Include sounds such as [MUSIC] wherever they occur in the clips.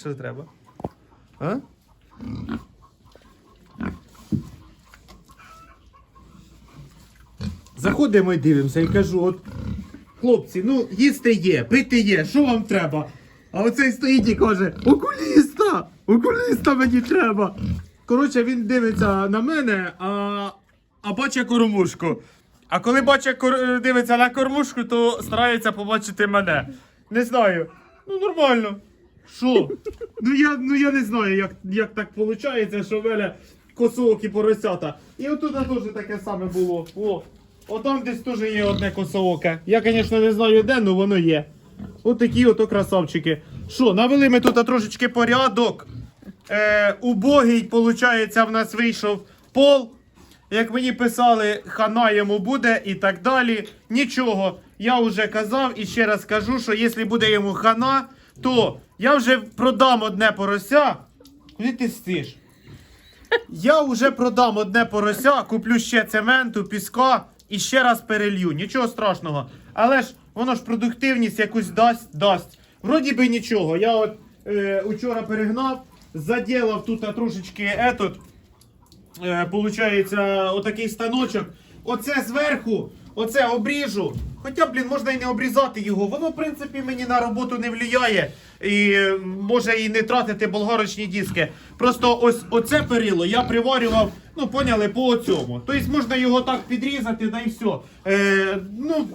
Що треба? А? Заходимо і дивимося і кажу, от хлопці, ну їсти є, пити є, що вам треба? А оцей стоїть і каже: окуліста! Окуліста мені треба. Коротше, він дивиться на мене, а, а бачить кормушку. А коли бачить кор- дивиться на кормушку, то старається побачити мене. Не знаю. Ну нормально. Що? Ну я, ну я не знаю, як, як так виходить, що в мене косоокі поросята. І отут теж таке саме було. О, отам десь теж є одне косооке. Я, звісно, не знаю де, але воно є. От такі ото красавчики. Що, навели ми тут трошечки порядок. Е, убогий, виходить, в нас вийшов пол. Як мені писали, хана йому буде і так далі. Нічого. Я вже казав і ще раз кажу, що якщо буде йому хана, то я вже продам одне порося. Куди ти стиш? Я вже продам одне порося, куплю ще цементу, піска і ще раз перелью. Нічого страшного. Але ж воно ж продуктивність якусь дасть, дасть. Вроді би нічого. Я от е, учора перегнав, заділав тут трошечки етот, е, получається, отакий станочок. Оце зверху, оце обріжу. Хоча, блін, можна і не обрізати його. Воно, в принципі, мені на роботу не впливає. І може і не тратити болгарочні диски. Просто ось оце перило я приварював, ну поняли, по цьому. Тобто можна його так підрізати, да і все. Е, ну,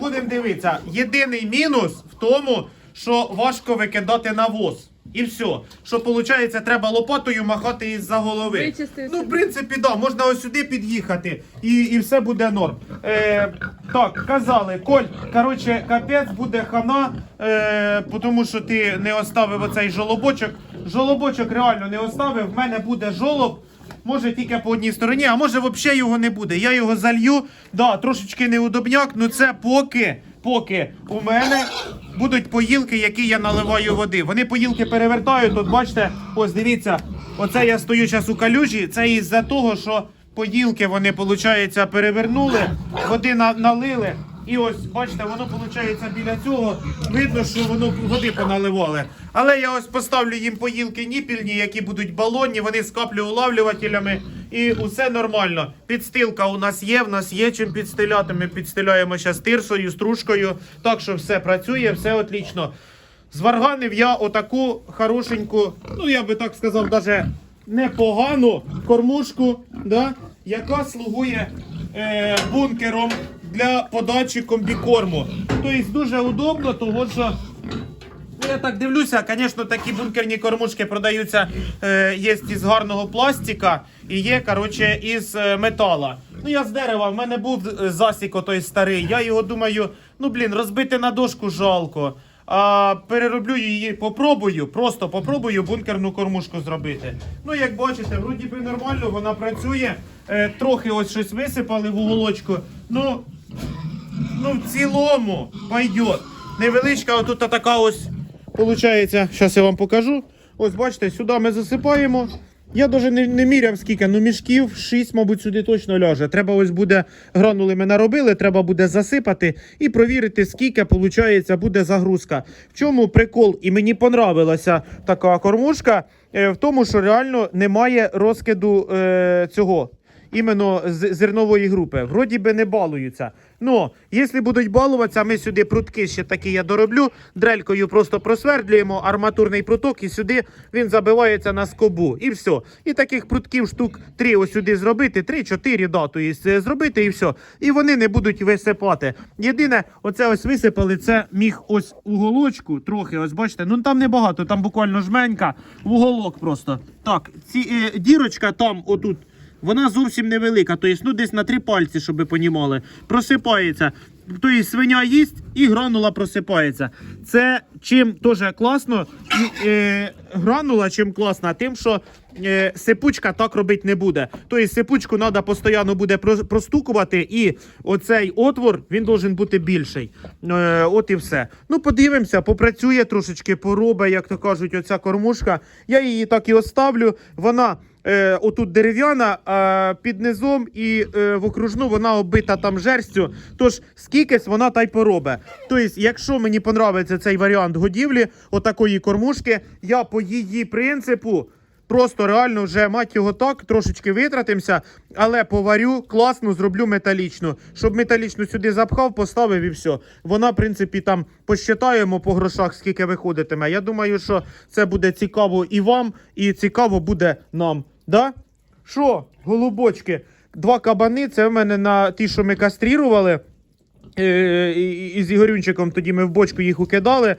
будемо дивитися. Єдиний мінус в тому, що важко викидати навоз. І все. Що виходить, треба лопатою махати із-за голови. Вичистити. Ну, в принципі, да, можна ось сюди під'їхати і, і все буде норм. Е, так, казали, Коль, коротше, капець буде хана, е, тому що ти не оставив оцей жолобочок. Жолобочок реально не оставив. В мене буде жолоб. Може тільки по одній стороні, а може взагалі його не буде. Я його залью. Да, трошечки неудобняк, ну це поки, поки у мене будуть поїлки, які я наливаю води. Вони поїлки перевертають. От бачите, ось дивіться, оце я стою зараз у калюжі. Це із-за того, що поїлки вони, виходить, перевернули, води на- налили. І ось, бачите, воно виходить біля цього. Видно, що воно води поналивали. Але я ось поставлю їм поїлки ніпільні, які будуть балонні, вони з каплеулавлювателями. І усе нормально. Підстилка у нас є, в нас є чим підстиляти. Ми підстиляємо зараз тирсою, стружкою. Так що все працює, все отлично. Зварганив я отаку хорошеньку, ну я би так сказав, даже непогану кормушку, да, яка слугує е, бункером для подачі комбікорму. Тобто дуже удобно, тому що я так дивлюся, звісно, такі бункерні кормушки продаються, е, є із гарного пластика і є, коротше, із е, метала. Ну, я з дерева, в мене був е, засік отой старий. Я його думаю, ну блін, розбити на дошку жалко. А перероблю її, попробую, просто попробую бункерну кормушку зробити. Ну, як бачите, вроді би нормально, вона працює. Е, трохи ось щось висипали в уголочку. Ну, ну в цілому пойдет. Невеличка отут така ось Получається, зараз я вам покажу. Ось бачите, сюди ми засипаємо. Я навіть не, не міряв скільки, ну мішків 6, мабуть, сюди точно ляже. Треба ось буде гранули ми наробили, треба буде засипати і провірити, скільки виходить, буде загрузка. В чому прикол? І мені понравилася така кормушка, е, в тому, що реально немає розкиду е, цього. Іменно з зернової групи. Вроді би не балуються. Ну, якщо будуть балуватися, ми сюди прутки ще такі я дороблю. Дрелькою просто просвердлюємо арматурний пруток, і сюди він забивається на скобу. І все. І таких прутків штук три ось сюди зробити, три-чотири да, то е, зробити і все. І вони не будуть висипати. Єдине, оце ось висипали, це міг ось уголочку, трохи, ось бачите, ну там небагато, там буквально жменька, в уголок просто. Так, ці е, дірочка там, отут. Вона зовсім невелика, тобто ну, десь на три пальці, щоб ви понімали. Просипається. Тобто свиня їсть і гранула просипається. Це чим теж класно. І, е, гранула чим класна, тим, що е, сипучка так робити не буде. Тобто сипучку треба постійно буде про- простукувати, і оцей отвор він должен бути більший. Е, от і все. Ну, подивимося, попрацює трошечки, поробить, як то кажуть, оця кормушка. Я її так і оставлю. Вона е, отут дерев'яна, а під низом і е, в окружну вона оббита там жерстю. Тож скількись вона та й поробе. Тобто, якщо мені подобається цей варіант годівлі, отакої кормушки, я по її принципу. Просто реально вже мать його так, трошечки витратимося, але поварю класно, зроблю металічну. Щоб металічну сюди запхав, поставив і все. Вона, в принципі, там посчитаємо по грошах, скільки виходитиме. Я думаю, що це буде цікаво і вам, і цікаво буде нам. Да? Що, голубочки? Два кабани, це в мене на ті, що ми кастрірували. Е, і, з Ігорюнчиком тоді ми в бочку їх укидали.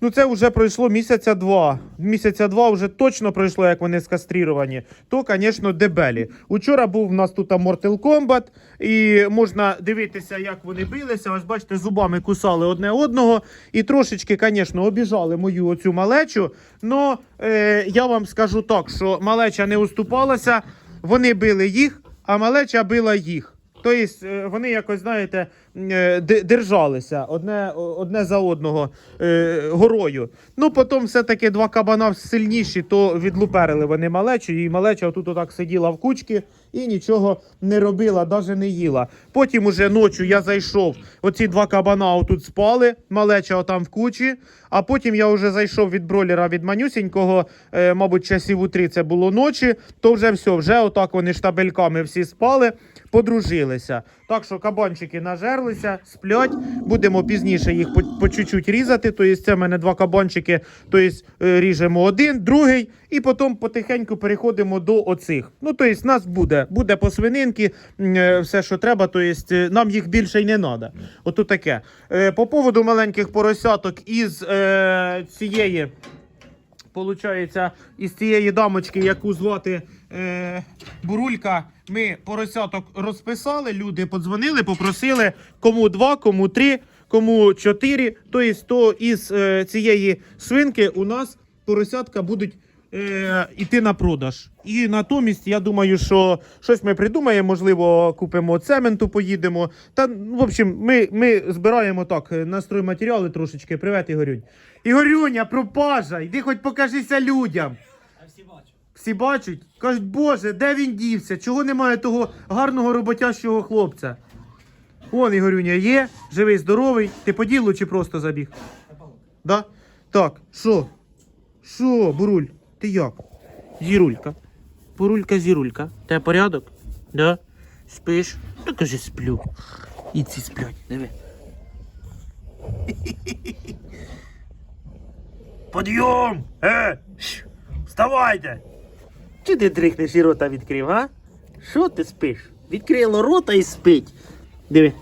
Ну, це вже пройшло місяця два. Місяця два вже точно пройшло, як вони скастріровані. То, звісно, дебелі. Учора був в нас тут Mortal Kombat, і можна дивитися, як вони билися. Ось бачите, зубами кусали одне одного. І трошечки, звісно, обіжали мою оцю малечу. Но е, я вам скажу так, що малеча не уступалася, вони били їх, а малеча била їх. Тобто е, вони якось, знаєте, е, держалися одне, одне за одного е, горою. Ну, потім все-таки два кабана сильніші, то відлуперили вони малечу, і малеча тут отак сиділа в кучці і нічого не робила, навіть не їла. Потім уже ночі я зайшов, оці два кабана отут спали, малеча отам в кучі, а потім я вже зайшов від бролера від манюсінького, е, мабуть, часів у три це було ночі, то вже все, вже отак вони штабельками всі спали подружилися. Так що кабанчики нажерлися, сплять. Будемо пізніше їх по, чуть-чуть різати. Тобто це в мене два кабанчики, тобто ріжемо один, другий, і потім потихеньку переходимо до оцих. Ну, тобто, нас буде, буде по свининки, е, все, що треба, тобто нам їх більше й не треба. Ото таке. По поводу маленьких поросяток із цієї. Получається, із цієї дамочки, яку звати е, Бурулька, ми поросяток розписали. Люди подзвонили, попросили кому два, кому три, кому чотири. Тобто, то із е, цієї свинки у нас поросятка будуть е, йти на продаж. І натомість, я думаю, що щось ми придумаємо, можливо, купимо цементу, поїдемо. Та, ну, в общем, ми, ми збираємо так е, на стройматеріали трошечки. Привет, Ігорюнь. Ігорюня, пропажа, йди хоч покажися людям. Всі бачать, кажуть, боже, де він дівся? Чого немає того гарного роботящого хлопця? Вон Ігорюня є, живий, здоровий. Ти по ділу чи просто забіг? Да? Так, що? Що, Буруль, ти як? Зірулька. Бурулька, зірулька. Тебе порядок? Да? Спиш? Ну кажи, сплю. І ці сплять, диви. Подйом! Е! Вставайте! Чи ти дрихнеш і рота відкрив, а? Що ти спиш? Відкрило рота і спить. Диви,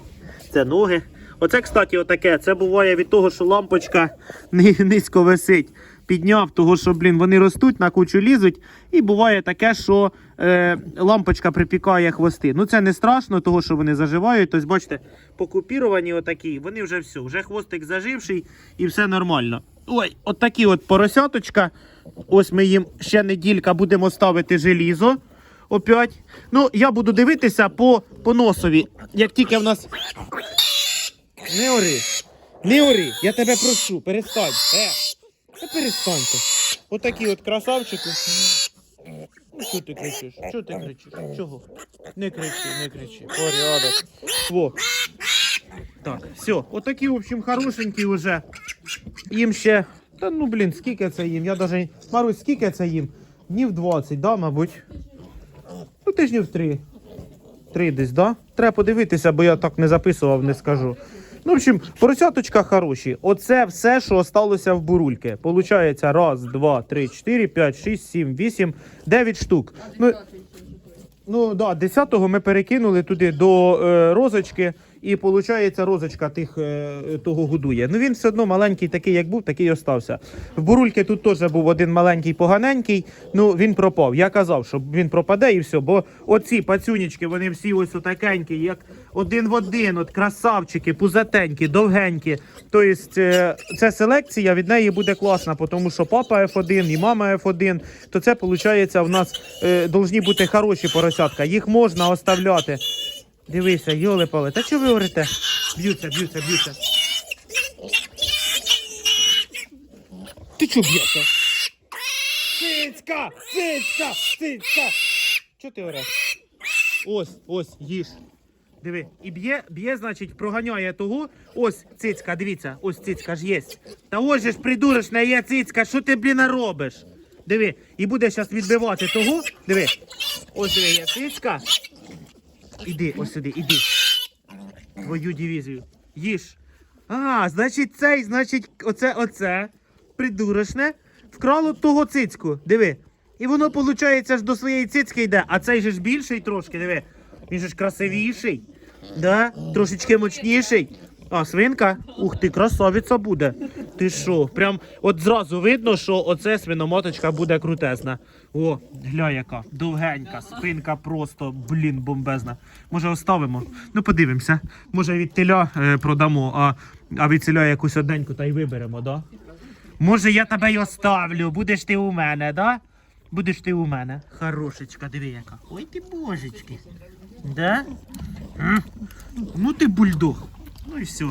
це ноги. Оце, кстати, отаке. Це буває від того, що лампочка низько висить. Підняв, того, що, блін, вони ростуть, на кучу лізуть. І буває таке, що е, лампочка припікає хвости. Ну це не страшно, того, що вони заживають. Тобто, бачите, покупіровані отакі, вони вже все, вже хвостик заживший і все нормально. Ой, от такі от поросяточка. Ось ми їм ще неділька будемо ставити желізо. Опять. Ну, я буду дивитися по, по носові. Як тільки в нас. Не ори. Не ори. Я тебе прошу, перестань. Е. Та перестаньте. Отакі от красавчики. Що ти кричиш? Що ти кричиш? Чого? Не кричи, не кричи. Порядок. Во. Так, все. Отакі, в общем, хорошенькі вже. Їм ще. Та ну блін, скільки це їм? Я даже. Марусь, скільки це їм? Днів 20, да, мабуть. Ну, тижнів 3. Три десь, да? Треба подивитися, бо я так не записував, не скажу. Ну, в общем, поросяточка хороші. Оце все, що осталося в бурульки. Получається раз, два, три, чотири, п'ять, шість, сім, вісім, дев'ять штук. Ну, Ну да, 10-го ми перекинули туди до е, розочки, і виходить, розочка тих е, того годує. Ну він все одно маленький, такий, як був, такий і остався. В бурульки тут теж був один маленький поганенький, ну він пропав. Я казав, що він пропаде і все. Бо оці пацюнічки, вони всі ось отакенькі, як один в один, от красавчики, пузатенькі, довгенькі. Тобто е, ця селекція від неї буде класна, тому що папа F1 і мама F1, то це виходить, в нас е, повинні бути хороші поросятка. Їх можна оставляти. Дивися, йоли пали. Та що ви говорите? Б'ються, б'ються, б'ються. Ти чого б'єшся? Цицька! Цицька! Цицька! Чого ти ореш? Ось, ось, їж. Диви, і б'є, б'є, значить, проганяє того. Ось цицька, дивіться, ось цицька ж є. Та ось же ж придурочна є цицька, що ти, блін, робиш? Диви, і буде зараз відбивати того. Диви. Ось диви, є цицька. Іди, ось сюди, іди. Твою дивізію. Їж. А, значить, цей, значить, оце, оце, придурочне, вкрало того цицьку. Диви. І воно, виходить, аж до своєї цицьки йде, а цей же ж більший трошки, диви. Він же ж красивіший. Да? Трошечки мощніший. А, свинка? Ух ти, красавиця буде. Ти що? Прям от зразу видно, що оце свиномоточка буде крутезна. О, гля яка, довгенька, спинка просто, блін, бомбезна. Може оставимо? Ну подивимося. Може від теля е, продамо, а, а від селя якусь одненьку та й виберемо, да? Може я тебе й оставлю, будеш ти у мене, да? Будеш ти у мене. Хорошечка, диви яка. Ой ти божечки. Да? М? Ну ти бульдог. Ну і все.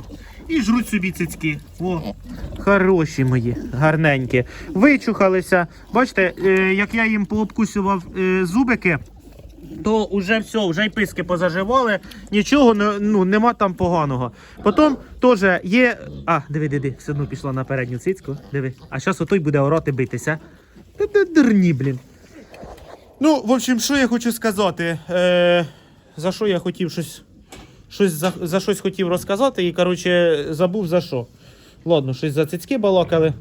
І жруть собі цицьки. О, хороші мої, гарненькі. Вичухалися. Бачите, е, як я їм пообкусював е, зубики, то вже все, вже й писки позаживали, нічого ну, нема там поганого. Потім теж є. А, диви, диви, все одно пішла на передню цицьку. Диви. А зараз отой буде орати битися. Та де дурні, блін. Ну, в общем, що я хочу сказати. Е, за що я хотів щось. Щось за, за щось хотів розказати і, коротше, забув за що. Ладно, щось за цицьки балакали.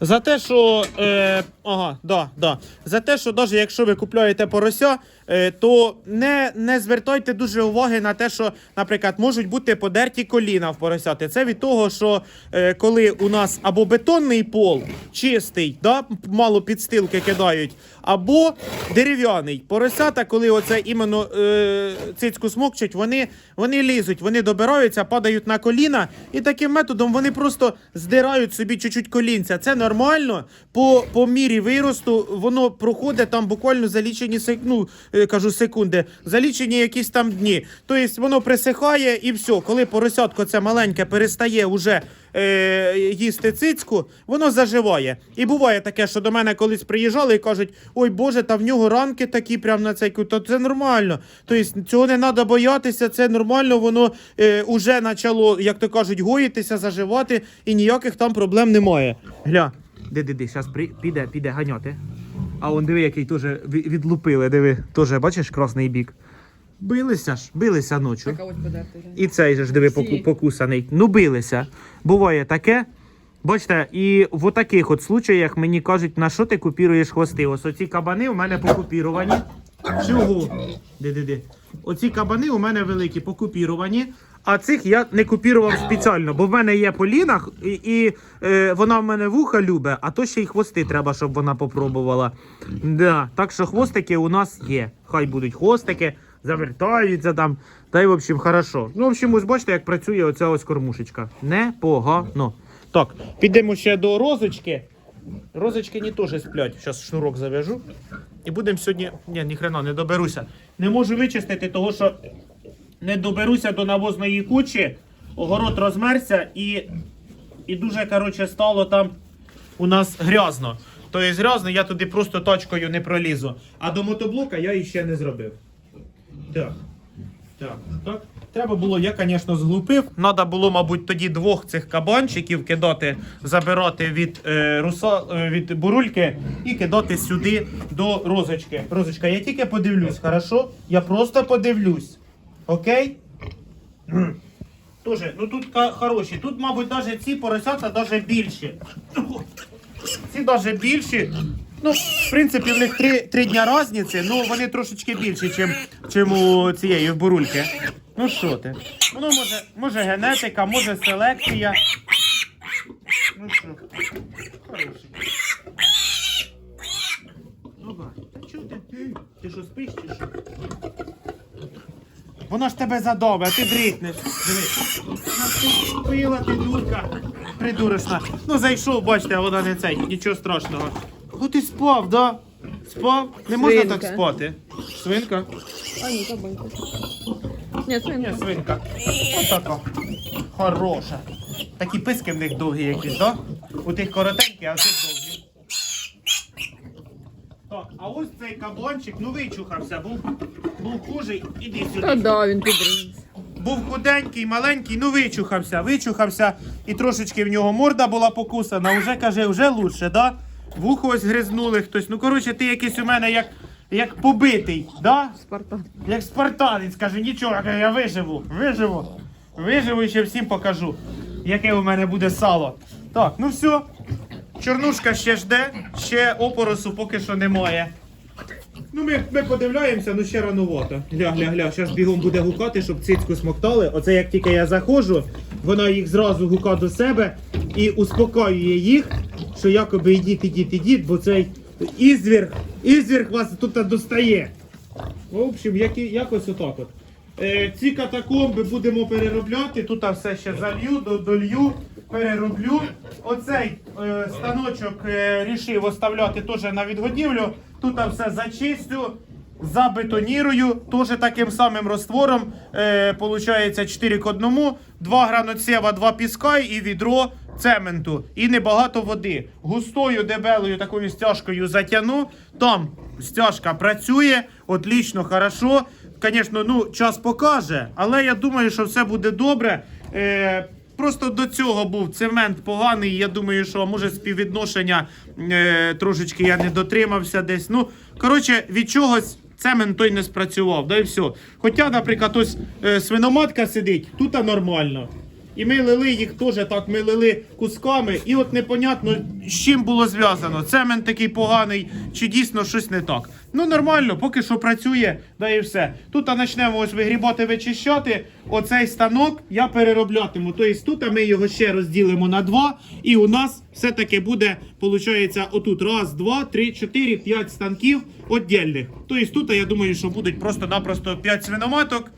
За те, що. Е, ага, да, да. За те, що навіть якщо ви купуєте порося, то не, не звертайте дуже уваги на те, що, наприклад, можуть бути подерті коліна в поросяти. Це від того, що е, коли у нас або бетонний пол чистий, да, мало підстилки кидають, або дерев'яний. Поросята, коли оце іменно е, цицьку смокчуть, вони, вони лізуть, вони добираються, падають на коліна, і таким методом вони просто здирають собі чуть-чуть колінця. Це нормально. По, по мірі виросту воно проходить там буквально за лічені ну, е, кажу, секунди, за лічені якісь там дні. Тобто воно присихає і все. Коли поросятко це маленьке перестає уже е, їсти цицьку, воно заживає. І буває таке, що до мене колись приїжджали і кажуть: ой Боже, та в нього ранки такі прям на цей кут. То це нормально. Тобто цього не треба боятися, це нормально, воно е, уже почало, як то кажуть, гоїтися, заживати, і ніяких там проблем немає. Гля, де зараз піде, піде ганяти. А он диви, який теж відлупили, диви, теж бачиш красний бік. Билися ж, билися ночі. Така ось подерти. І цей же ж диви поку- покусаний. Ну билися. Буває таке. Бачите, і в таких от случаях мені кажуть, на що ти купіруєш хвости. Ось оці кабани у мене покупіровані. Чого? Де-де-де. Оці кабани у мене великі покупіровані. А цих я не купірував спеціально, бо в мене є по лінах, і, і е, вона в мене вуха любить, а то ще й хвости треба, щоб вона попробувала. Да, так що хвостики у нас є. Хай будуть хвостики, завертаються там. Та й, в общем, хорошо. Ну, в общем, ось бачите, як працює оця ось кормушечка. Непогано. Так, підемо ще до розочки. Розочки не теж сплять. Зараз шнурок зав'яжу. І будемо сьогодні. Ні, ніхрена не доберуся. Не можу вичистити, того що не доберуся до навозної кучі. Огород розмерся і, і дуже коротше, стало там у нас грязно. Тобто грязно, я туди просто точкою не пролізу. А до мотоблока я іще не зробив. Так. Так, так. Треба було, я, звісно, зглупив. Треба було, мабуть, тоді двох цих кабанчиків кидати, забирати від, е, руса, е, від бурульки і кидати сюди до розочки. Розочка, я тільки подивлюсь, хорошо? Я просто подивлюсь. Окей? [CLEARS THROAT] Тоже, ну тут хороші. Тут, мабуть, навіть ці поросята навіть більші. Ці навіть більші. Ну, в принципі, в них три, три дня різниці, ну вони трошечки більші, чим, чим у цієї в бурульки. Ну що ти? Воно може, може генетика, може селекція. Ну що? Хороший. Оба. Та чого ти? Ти що спиш чи що? Вона ж тебе задове, а ти дрітнеш. Диви. Пила ти дурка. Придурочна. Ну зайшов, бачите, а вона не цей, нічого страшного. О, ти спав, да? Спав? Не можна Свинка. так спати. Свинка? А, ні, кабанька. Ні, це Ні, не. свинка. Отака. Хороша. Такі писки в них довгі якісь, да? У тих коротенькі, а тут довгі. А ось цей кабланчик, ну вичухався, був, був хужий, іди сюди. Та да, він підринься. Був худенький, маленький, ну вичухався, вичухався, і трошечки в нього морда була покусана. Вже каже, вже лучше, да? Вухо ось гризнули хтось. Ну, коротше, ти якийсь у мене як, як побитий, да? Спартан. Як спартанець, каже, нічого, каже, я виживу, виживу. Виживу і ще всім покажу, яке у мене буде сало. Так, ну все. Чорнушка ще жде, ще опоросу поки що немає. Ну, ми, ми подивляємося, ну ще ранувато. Гля, гля, гля, зараз бігом буде гукати, щоб цицьку смоктали. Оце як тільки я заходжу, вона їх зразу гука до себе і успокоює їх, що якоби ідіть, ідіть, ідіть, бо цей ізвір, ізвір вас тут достає. В общем, як, якось отак от. Е, ці катакомби будемо переробляти. Тут все ще залью, до- долью, перероблю. Оцей е, станочок е, рішив оставляти теж на відгодівлю. Тут все зачистю, забетонірую, теж таким самим розтвором. Е, получається 4 к 1, 2 граноцева, 2 піска і відро цементу. І небагато води. Густою дебелою такою стяжкою затягну. Там стяжка працює, отлично, хорошо. Звісно, ну, час покаже, але я думаю, що все буде добре. Е, просто до цього був цемент поганий. Я думаю, що може співвідношення е, трошечки я не дотримався десь. Ну, коротше, від чогось цемент той не спрацював, да і все. Хоча, наприклад, ось е, свиноматка сидить, тут нормально. І ми лили їх теж так, ми лили кусками, і от непонятно, з чим було зв'язано. Цемент такий поганий, чи дійсно щось не так. Ну нормально, поки що працює, да і все. Тут почнемо ось вигрібати, вичищати. Оцей станок я перероблятиму. Тобто тут ми його ще розділимо на два, і у нас все-таки буде, виходить, отут раз, два, три, чотири, п'ять станків віддільних. Тобто тут я думаю, що будуть просто-напросто п'ять свиноматок.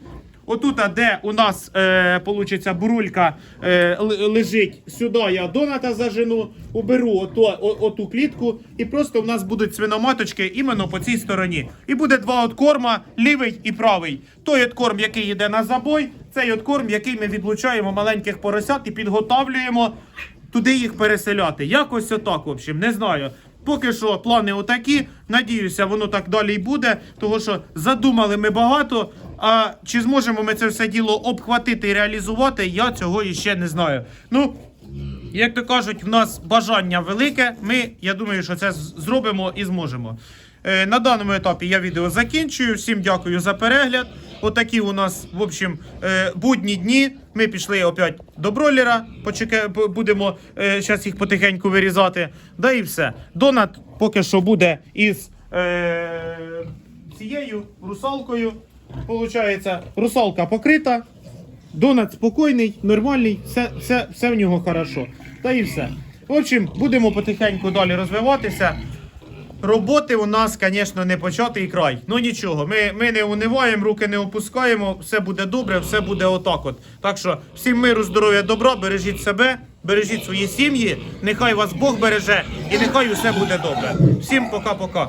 Отут, де у нас е, получиться бурулька е, лежить, сюди я доната зажену, уберу ото, оту клітку, і просто в нас будуть свиноматочки іменно по цій стороні. І буде два откорма, лівий і правий. Той откорм, який йде на забой, цей откорм, який ми відлучаємо маленьких поросят і підготавлюємо туди їх переселяти. Якось отак, в общем, не знаю. Поки що плани отакі. Надіюся, воно так далі й буде. Тому що задумали ми багато. А чи зможемо ми це все діло обхватити і реалізувати, я цього іще не знаю. Ну, як то кажуть, в нас бажання велике. Ми, я думаю, що це зробимо і зможемо. Е, на даному етапі я відео закінчую. Всім дякую за перегляд. Отакі у нас, в общем, е, будні дні. Ми пішли опять до бройлера. Почекай, б- будемо зараз їх потихеньку вирізати. Да і все. Донат поки що буде із е, цією русалкою. Получається, русалка покрита. Донат спокійний, нормальний, все, все, все в нього хорошо. Та і все. В общем, будемо потихеньку далі розвиватися. Роботи у нас, звісно, не початий край. Ну нічого, ми, ми не униваємо, руки не опускаємо, все буде добре, все буде отак. от. Так що всім миру, здоров'я, добра, бережіть себе, бережіть свої сім'ї, нехай вас Бог береже і нехай усе буде добре. Всім пока-пока.